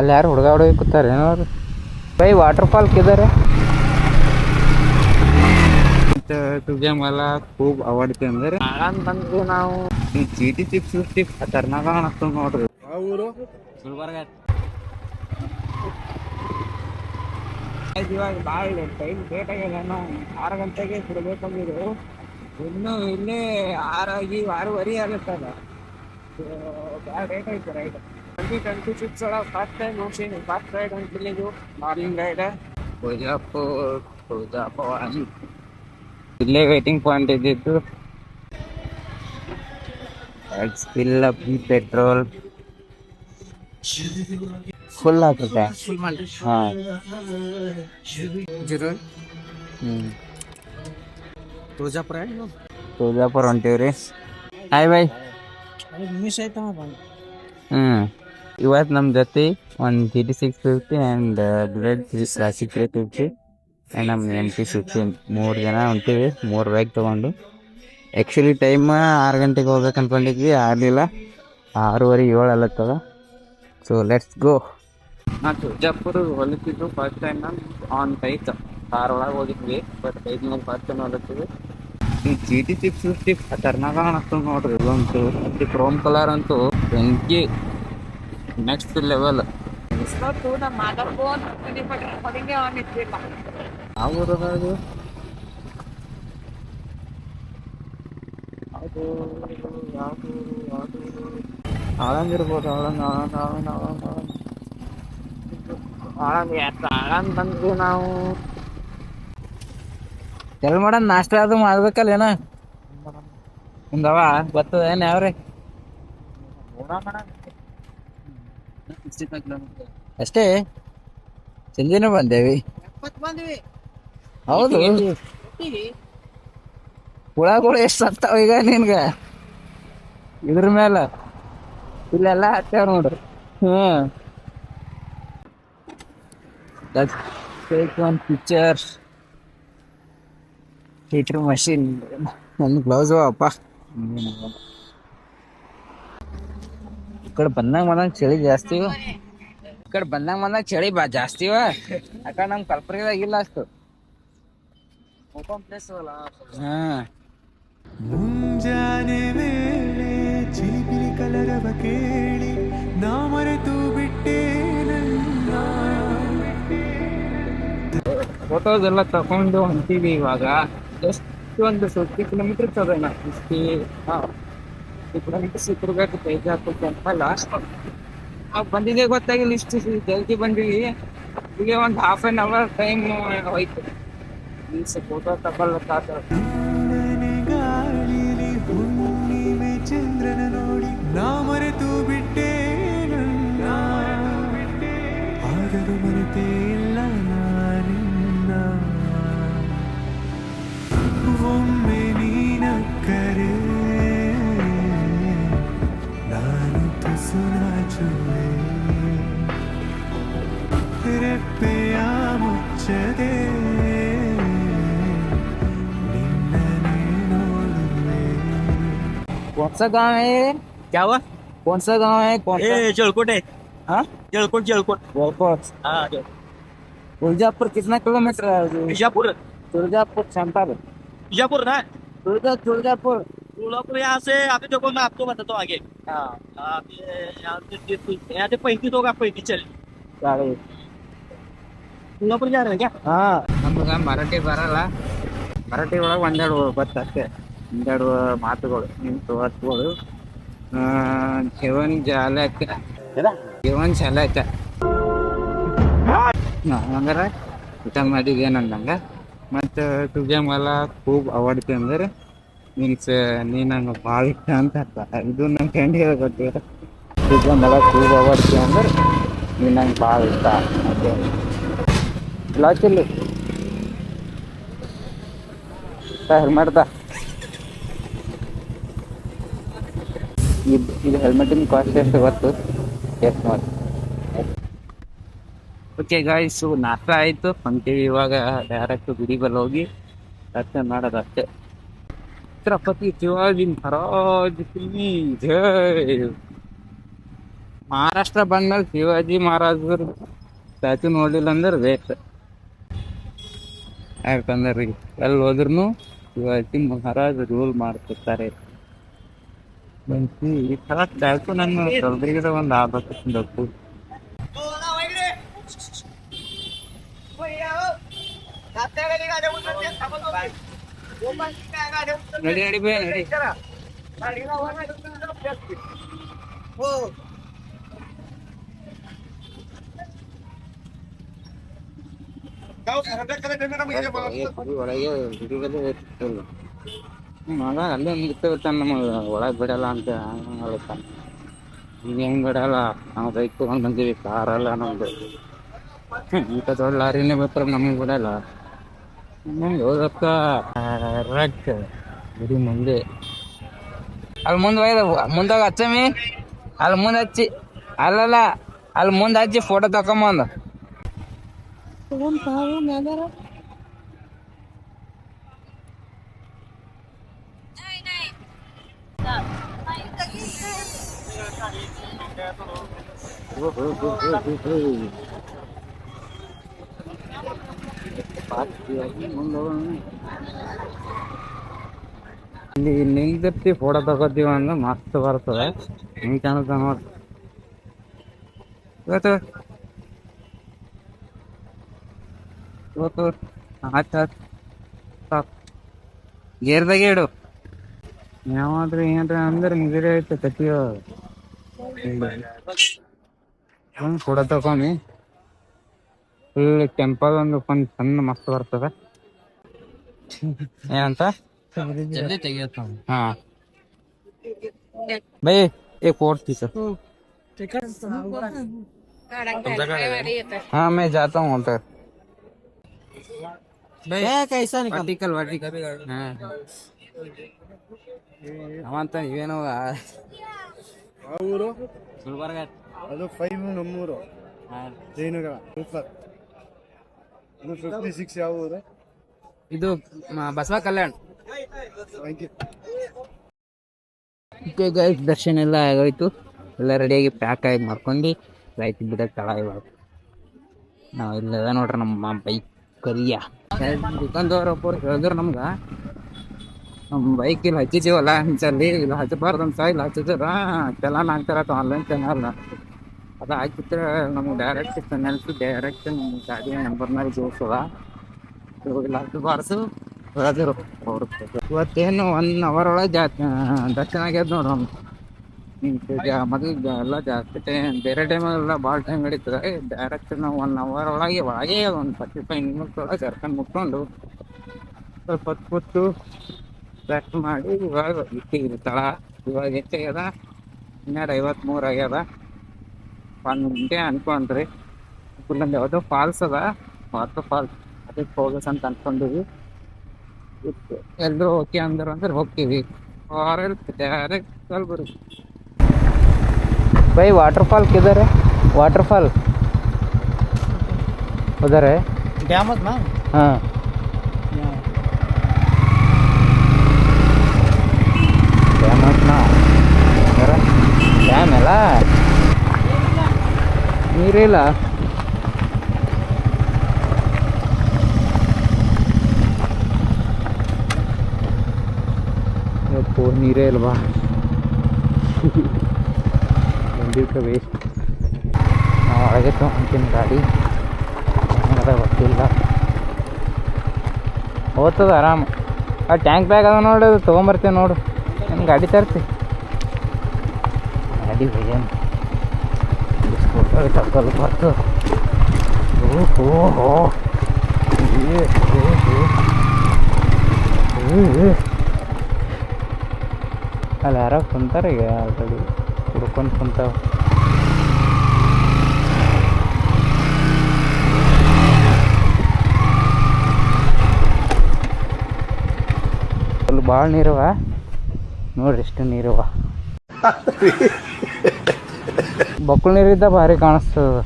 ಅಲ್ಲಿ ಯಾರು ಹುಡುಗ ಹುಡುಗಿ ಕೂತಾರೆ ಏನಾರು ಬೈ ವಾಟರ್ ಫಾಲ್ಕ್ ಇದ್ದಾರೆ ತುಜೆ ಮಲ ಖೂಬ್ ಅವಡ್ತಿ ಅಂದ್ರೆ ಆಳನ್ ಬಂದು ನಾವು. ಈ ಚೀಟಿ ಚಿಪ್ಸ್ ಟಿಪ್ ಖತರ್ನಾಕ ಅನ್ಸ್ತು ನೋಡ್ರಿ. ಊರು ಗುಲ್ಬರ್ಗ. ಇವಾಗ ಭಾಳ ಟೈಮ್ ಲೇಟ್ ಆಗ್ಯದ ನಾವು ಆರು ಗಂಟೆಗೆ ಬಿಡ್ಬೇಕಂದ್ರು ಇನ್ನು ಇಲ್ಲೇ ಆರಾಗಿ ಆರೂವರೆ ಆಗತ್ತಲ್ಲ. ಭಾಳ ಲೇಟ್ ಆಯ್ತು right ride twenty twenty six ಒಳಗೆ first time ನೋಡ್ಸೀನಿ first ride ಅಂತಿಲ್ಲಿದು morning ride ಭೋಜಾಪುರ್ ಭೋಜಾಪುರ ಇಲ್ಲೇ ವೇಟಿಂಗ್ ಪಾಯಿಂಟ್ ಇದ್ದಿತ್ತು ಫಿಲ್ ಅಪ್ ಪೆಟ್ರೋಲ್ ಫುಲ್ ಆಗ್ತದೆ ಹಾಂ ಜೀರೋ ಹ್ಞೂ ತುಳಜಾಪುರ ತುಳಜಾಪುರ ಹೊಂಟೀವ್ರಿ ಹಾಯ್ ಬಾಯ್ ಮಿಸ್ ಆಯ್ತಮ್ಮ ಹ್ಞೂ ಇವತ್ತು ನಮ್ಮ ಜೊತೆ ಒಂದು G T six fifty and bullet six three fifty and ನಮ್ಮ ಎಂ ಟಿ ಫಿಫ್ಟಿ ಮೂರು ಜನ ಹೊಂತೀವಿ ಮೂರು ಬೈಕ್ ತೊಗೊಂಡು. ಆ್ಯಕ್ಚುಲಿ ಟೈಮ್ ಆರು ಗಂಟೆಗೆ ಹೋಗ್ಬೇಕು ಅಂದ್ಕೊಂಡಿದ್ವಿ ಆಗಲಿಲ್ಲ. ಆರೂವರೆ ಏಳು ಅಲ್ಲತ್ತದ ಸೊ ಲೆಟ್ಸ್ ಗೋ ನಾ ತುಳಜಾಪುರ ಹೊಲಿತಿದ್ದು ಫಸ್ಟ್ ಟೈಮ್ ನಾನು ಆನ್ ಬೈಕ್ ಕಾರ್ ಒಳಗೆ ಹೋಗಿದ್ವಿ ಬಟ್ ಬೈಕ್ ಮೇಲೆ ಫಸ್ಟ್ ಟೈಮ್ ಹೊಲತ್ತಿದ್ವಿ ಈ ಜಿ ಟಿ ಸಿಕ್ಸ್ ಫಿಫ್ಟಿ ಖತರ್ನಾಕ ಕಾಣಿಸ್ತದೆ ನೋಡ್ರಿ ಇಲ್ಲಂತೂ ಕ್ರೋಮ್ ಕಲರ್ ಅಂತೂ ಬೆಂಕಿ. ನೆಕ್ಸ್ಟ್ ಲೆವೆಲ್ ಅದು? ಯಾವುದು ಇರ್ಬೋದು ಬಂದ್ವಿ ನಾವು. ಎಲ್ ಮಾಡ ನಾಷ್ಟ ಅದು ಮಾಡ್ಬೇಕಲ್ಲ ಏನ? ಮುಂದವ ಗೊತ್ತದ ಏನ್ ಯಾವ್ರಿ? ಅಷ್ಟೇ? ಜಲ್ದಿನೇ ಬಂದೇವಿ. ಬಂದ್ವಿ. ಹೌದು. ಹುಳಗಳು ಎಷ್ಟು ಸತ್ತಾವ ಈಗ ನಿನ್ಗ? ಇದ್ರ ಮೇಲೆ ಇಲ್ಲೆಲ್ಲ ಹತ್ತಾವ ನೋಡ್ರಿ. Hmm. One picture heater machine ನನ್ನ ಗ್ಲೌಸ್ ಅಪ್ಪ ಈ ಕಡೆ ಬಂದಂಗ ಬಂದಂಗ ಚಳಿ ಜಾಸ್ತಿ. ಈ ಕಡೆ ಬಂದಂಗ ಬಂದಂಗ ಚಳಿ ಬಾ ಜಾಸ್ತಿ ಯಾಕಂದ್ರೆ ನಮ್ ಕಲ್ಪರಿಗದಾಗ ಇಲ್ಲ ಅಷ್ಟು. ಮುಂಜಾನೆ ವೇಳೆ ಚಿಲಿಪಿಲಿ ಕಲರವ ಕೇಳಿ ನಾ ಮರೆತು ಬಿಟ್ಟೆ ಫೋಟೋಸ್ ಎಲ್ಲ ತಕೊಂಡು ಹೊಂಟೀವಿ ಇವಾಗ. ಜಸ್ಟ್ ಒಂದು ಫಿಫ್ಟಿ ಕಿಲೋಮೀಟರ್ ತಗೋಣ. ಫಿಫ್ಟಿ ಹಾಂ. ಫಿಫ್ಟಿ ಕಿಲೋಮೀಟರ್ ಸಿಕ್ಕಿರ್ಬೇಕು ತೇಜಾಪುರ ಟೆಂಪಲ್ ನಾವು ಬಂದಿದ್ದೆ ಗೊತ್ತಾಗಿಲ್ಲ ಇಷ್ಟು ಜಲ್ದಿ ಬಂದಿವಿ ಈಗ ಒಂದು ಹಾಫ್ ಆನ್ ಅವರ್ ಟೈಮ್ ಹೋಯ್ತು ಮೀನ್ಸ್ ಫೋಟೋ ತಗೊಳ್ಳಕ್ಕಾಗ सा गांव है ये? क्या हुआ कौन सा गांव है कौन सा ए जलकोट है हाँ जलकोट जलकोट गोलकोट हाँ तुळजापुर कितना किलोमीटर है बीजापुर तुळजापुर सेंटर बीजापुर ना तुळजा तुळजापुर सोलापुर यहाँ से अभी देखो मैं आपको बताता हूँ आगे हाँ आप ये यहाँ से यहाँ से पैंतीस होगा पैंतीस चल गाड़ी सोलापुर जा रहे हैं क्या ಹಾ ನಮ್ಗೆ ಮರಾಠಿ ಬರಲ್ಲ ಮರಾಠಿ ಒಳಗೆ ಒಂದೆರಡು ಬತ್ತು ಒಂದೆರಡು ಮಾತುಗಳು ನಿಂತು ಹೊತ್ಗಳು ಜೀವನ್ ಜಾಲಕ. ಜೀವನ್ ಚಾಲಕ ಹಂಗಾರ ಊಟ ಮಾಡಿದ್ವಿ ಏನಂದಂಗ ಮತ್ತು ತುಜೆ ಮಲ ಖೂಬ್ ಅವಡ್ತಿ ಅಂದ್ರೆ ಮೀನ್ಸ್ ನೀ ನಂಗೆ ಭಾಳ ಇಷ್ಟ ಅಂತ ಅರ್ಥ. ಇದು ನನ್ನ ಫ್ರೆಂಡ್ ಗೊತ್ತಿರ ಮಲ ಖೂಬ್ ಅವಡ್ತಿ ಅಂದ್ರೆ ನೀ ನಂಗೆ ಭಾಳ ಇಷ್ಟ ಅಂತ ಲಾಚಿಲ್ಲ ಹೆಲ್ಮೆಟ್ ಇದು ಇದು ಹೆಲ್ಮೆಟಿನ ಕಾಸ್ಟ್ ಎಷ್ಟು ಗೊತ್ತು? ಎಷ್ಟು ನೋಡಿ ಓಕೆ ಗಾಯ್ಸು ನಾಷ್ಟ ಆಯಿತು. ಅಂತೀವಿ ಇವಾಗ ಡೈರೆಕ್ಟ್ ಗುಡಿ ಬಲ್ಲಿ ಹೋಗಿ ದರ್ಶನ ಮಾಡೋದು ಅಷ್ಟೇ. ಛತ್ರಪತಿ ಶಿವಾಜಿ ಮಹಾರಾಜ್ ಕಿ ಜೈ. ಮಹಾರಾಷ್ಟ್ರ ಬಂದ್ಮೇಲೆ ಶಿವಾಜಿ ಮಹಾರಾಜರು ಸ್ಟ್ಯಾಚು ನೋಡಿಲ್ಲ ಅಂದ್ರೆ ವೇಸ್ಟ್ ಯಾಕಂದ್ರೆ ಎಲ್ಲಿ ಹೋದ್ರೂ ಶಿವಾಜಿ ಮಹಾರಾಜ್ ರೂಲ್ ಮಾಡ್ತಿರ್ತಾರೆ. ಮನ್ಸಿ ಈ ಥರ ಸ್ಟ್ಯಾಚು ನನ್ನ ಕಲ್ಬುರ್ಗಿದಾಗ ಒಂದು ಆಗ್ಬೇಕು ನಡಿ ನಡಿ ಬೇ ನಡಿ. ಒಳಗೆ ಹುಡುಗರೇ ಇರ್ತಿಲ್ಲ. ಮಗ ಅಲ್ಲೇ ನಿಂತಿರ್ತಾನೆ ನಮಗೆ ಒಳಗೆ ಬಿಡಲ್ಲ ಅಂತ ಹಂಗ್ ಹೇಳ್ತಾನೆ ಈಗ ಹೆಂಗ್ ಬಿಡಲ್ಲ? ನಾವು ಬೈಕ್ ತೊಗೊಂಡು ಬಂದೀವಿ ಕಾರಲ್ಲ ನಮ್ದು. ಈಗ ದೊಡ್ಡ ಲಾರಿನೇ ಬರ್ತಾರೆ ನಮಗೆ ಬಿಡಲ್ಲ. ಹೋಗಕ್ಕ ಕರೆಕ್ಟ್ ಗುಡಿ ಮುಂದೆ. ಅಲ್ಲಿ ಮುಂದೆ ಒಯ್ದ ಮುಂದಾಗ ಹಚ್ಚಮಿ? ಅಲ್ಲಿ ಮುಂದೆ ಹಚ್ಚಿ. ಅಲ್ಲಲ್ಲ ಅಲ್ಲಿ ಮುಂದೆ ಹಚ್ಚಿ ಫೋಟೋ ತಕೊಂಬಂದ. ಇಲ್ಲಿ ಫೋಟೋ ತಗೋತೀವ ಅಂದ್ರೆ ಮಸ್ತ್ ಬರ್ತದೆ. ಹೆಂಗ್ ಕಾಣುತ್ತ ನೋಡ್. ಗೇರ್ದಾಗೆ ಇಡು. ಯಾವಾದ್ರೂ ಏನ್ರ ಅಂದ್ರೆ ಮುಗಿರೇ ಐತೆ ಕತ್ತಿಯೋ ಒಂದು ಫೋಟೋ ತಗೊಂಡು ಫುಲ್ ಟೆಂಪಲ್ ಒಂದು ಒಂದು ಸಣ್ಣ ಮಸ್ತ್ ಬರ್ತದೆ ಏನಂತ ಜಲ್ದಿ ತೆಗಿಯತ್ತ ಹಾ ಬೈ एक और थी सर हाँ मैं जाता हूँ उधर कैसा ವರ್ಟಿಕಲ್ ವರ್ಟಿಕಲ್ ಹಾ ಅವಂತ ಇವೇನೋ ಊರು ಗುಲ್ಬರ್ಗ ಅದು ಫೈವ್ ನಮ್ಮೂರು ಜಯನಗರ ಸೂಪರ್. ಅದು ಫಿಫ್ಟಿ ಸಿಕ್ಸ್ ಯಾವ ಊರು ಇದು ಮ- Basava Kalyan. Thank you okay guys ದರ್ಶನ ಎಲ್ಲ ಆಗೋಯ್ತು. ಎಲ್ಲ ರೆಡಿಯಾಗಿ ಪ್ಯಾಕ್ ಆಗಿ ಮಾಡ್ಕೊಂಡು ರೈತ ಬಿಡೋಕೆ ತಳ ಇವಾಗ. ನಾವು ಇಲ್ಲದ ನೋಡ್ರಿ ನಮ್ಮ ಬೈಕ್ ಕರಿಯ. ದುಕಾನ್ದವ್ರು ಒಬ್ಬರು ಹೇಳಿದ್ರು ನಮ್ಗೆ. ನಮ್ಮ ಬೈಕ್ ಇಲ್ಲಿ ಹಚ್ಚಿದ್ದೀವಲ್ಲ ಹಂಚಲ್ಲಿ ಇಲ್ಲಿ ಹಚ್ಚಬಾರ್ದು ಅಂತ ಇಲ್ಲಿ ಹಚ್ಚಿದ್ರ. ಚಲಾನ್ ಆಗ್ತಾರತ್ತ ಆನ್ಲೈನ್ ಚಾನಲ್ ಅದು ಹಾಕಿದ್ರೆ ನಮ್ಗೆ ಡೈರೆಕ್ಟ್ ಚಾನಲ್ಸ್ ಡೈರೆಕ್ಟ್ ನಮ್ಮ ಗಾಡಿ ನಂಬರ್ ಮೇಲೆ ಜೋಡಿಸೋದ? ಹಚ್ಚಬಾರ್ದು ಹೇಳಿದ್ರು ಅವ್ರು ಇವತ್ತೇನು ಒನ್ ಅವರ್ ಒಳಗೆ ಜಾ ದರ್ಶನ ಆಗ್ಯದ ನೋಡ್ರಿ ನಮ್ಗೆ ಮೊದಲು ಎಲ್ಲ ಜಾಸ್ತಿ ಟೈಮ್ ಬೇರೆ ಟೈಮಲ್ಲ ಭಾಳ ಟೈಮ್ ನಡೀತದೆ. ಡೈರೆಕ್ಟ್ ನಾವು ಒನ್ ಅವರ್ ಒಳಗೆ ಒಳಗೆ ಒಂದು ಫಾರ್ಟಿ ಫೈವ್ ಮಿನಿಟ್ಸ್ ಒಳಗೆ ಕರ್ಕೊಂಡು ಮುಟ್ಕೊಂಡು ಸ್ವಲ್ಪ ಹೊತ್ತು ಕೂತು ಮಾಡಿ ಇವಾಗ ಇಟ್ಟಿವಿ ತಳ. ಇವಾಗ ಹೆಚ್ಚಾಗ್ಯದ ಹನ್ನೆರಡು ಐವತ್ತ್ಮೂರು ಆಗ್ಯದ. ಹಂಗೆ ಅನ್ಕೊಂಡ್ರಿ. ನಮ್ದು ಯಾವುದೋ ಫಾಲ್ಸ್ ಅದ. ವಾಟರ್ ಫಾಲ್ಸ್ ಅದಕ್ಕೆ ಹೋಗ್ಬೇಕಂತ ಅನ್ಕೊಂಡಿವಿ ಎಲ್ಲರೂ ಓಕೆ ಅಂದರು ಅಂದ್ರೆ ಹೋಗ್ತೀವಿ. ಡೈರೆಕ್ಟ್ ಬೈ ವಾಟರ್ ಫಾಲ್ ಇದಾರೆ ವಾಟರ್ ಫಾಲ್ ಹೋದಾರೆ? ಡ್ಯಾಮ್ ಅದ ಹಾಂ. ಡ್ಯಾಮ್ ಅದ ಡ್ಯಾಮ್ ಎಲ್ಲ? ಅಲ್ಲ ಇಲ್ಲ. ಯಪ್ಪೋ ನೀರೇ ಇಲ್ವಾ ಬಂದಿರ್ಕ ವೇಸ್ಟ್ ನಾವು ಒಳಗೆ ತೊಗೊಂತೀನಿ ಗಾಡಿ. ಗೊತ್ತಿಲ್ಲ. ಓದ್ತದ ಆರಾಮ. ಆ ಟ್ಯಾಂಕ್ ಬ್ಯಾಗ್ ಅದ ನೋಡಿ ತೊಗೊಂಬರ್ತೀವಿ ನೋಡು. ನನ್ನ ಗಾಡಿ ತರ್ತಿ. ಗಾಡಿ ಏನು? ತಗೊಳ್ಳಿ ಬರ್ತು ಓಹೋ. ಅಲ್ಲಿ ಯಾರೋ ಕುಂತಾರೆ ಈಗ ಆಲ್ರೆಡಿ ಹುಡ್ಕೊಂಡು ಕುಂತಾವ ಅಲ್ಲಿ ಭಾಳ ನೀರವ ನೋಡ್ರಿ, ಎಷ್ಟು ನೀರವ ಬಕ್ಕುಳ ನೀರಿದ್ದ ಭಾರಿ ಕಾಣಿಸ್ತದ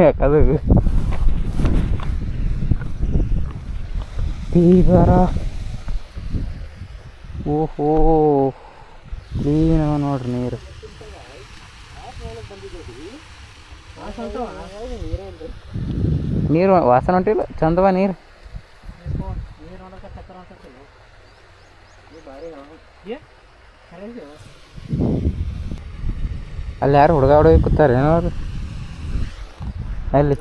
ಯಾಕದು ಈ ಬರ ಓಹೋ ಕ್ಲೀನ್ ಅವ ನೋಡ್ರಿ ನೀರು ನೀರು ವಾಸನೆ ಹೊಂಟಿಲ್ಲ ಚಂದವ ನೀರು ಅಲ್ಲಿ ಯಾರು ಹುಡುಗ ಹುಡುಗಿ ಕೂತಾರೆ, ಏನೋ ಅವ್ರು ಅಲ್ಲಿ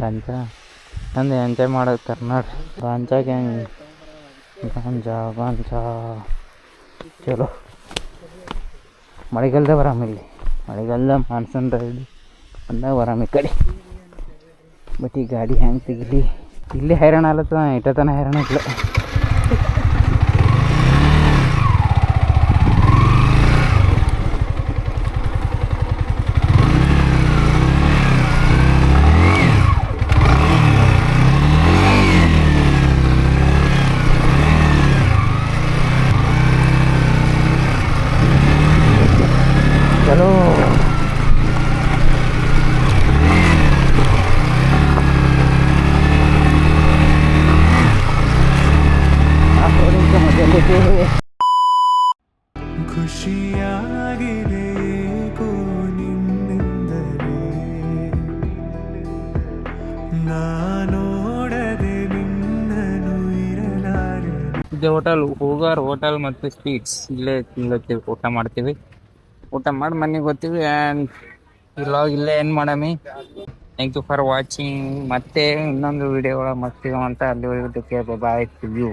ಗಾಂಜಾ. ಅಂದೆ ಎಂಜಾಯ್ ಮಾಡೋದು ನೋಡ್ರಿ ಗಾಂಜಾಗೆ ಹೆಂಗೆ ಗಾಂಜಾ ಗಾಂಜಾ. ಚಲೋ. ಮಳೆಗಾಲದ ಬರಾಮ ಇಲ್ಲಿ. ಮಳೆಗಾಲದ ಮಾನ್ಸೂನ್ ರೈಡ್ ಅಂದಾಗ ಬರಾಮ ಈ ಕಡೆ. ಬಟ್ ಈ ಗಾಡಿ ಹೆಂಗೆ ತೆಗಿಲಿ. ಇಲ್ಲಿ ಹೈರಾಣ ಆಲತ್ತ ಇಟ್ಟತನ ಹೈರಾಣ ಇಲ್ಲ ಹೋಟೆಲ್, ಹೋಗಾರ್ ಹೋಟೆಲ್ ಮತ್ತು ಸ್ವೀಟ್ಸ್. ಇಲ್ಲೇ ತಿನ್ಲತ್ತೀವಿ, ಊಟ ಮಾಡ್ತೀವಿ. ಊಟ ಮಾಡಿ ಮನೆಗೆ ಹೋಗ್ತೀವಿ. ಆ್ಯಂಡ್ ಇಲ್ಲಾಗ ಇಲ್ಲೇ ಏನು ಮಾಡಮಿ? ಥ್ಯಾಂಕ್ ಯು ಫಾರ್ ವಾಚಿಂಗ್ ಮತ್ತೆ ಇನ್ನೊಂದು ವಿಡಿಯೋ ಒಳಗೆ ಮತ್ತೆ ಅಂತ ಅಲ್ಲಿವರೆಗೂ ಬಾಯ್ ಯು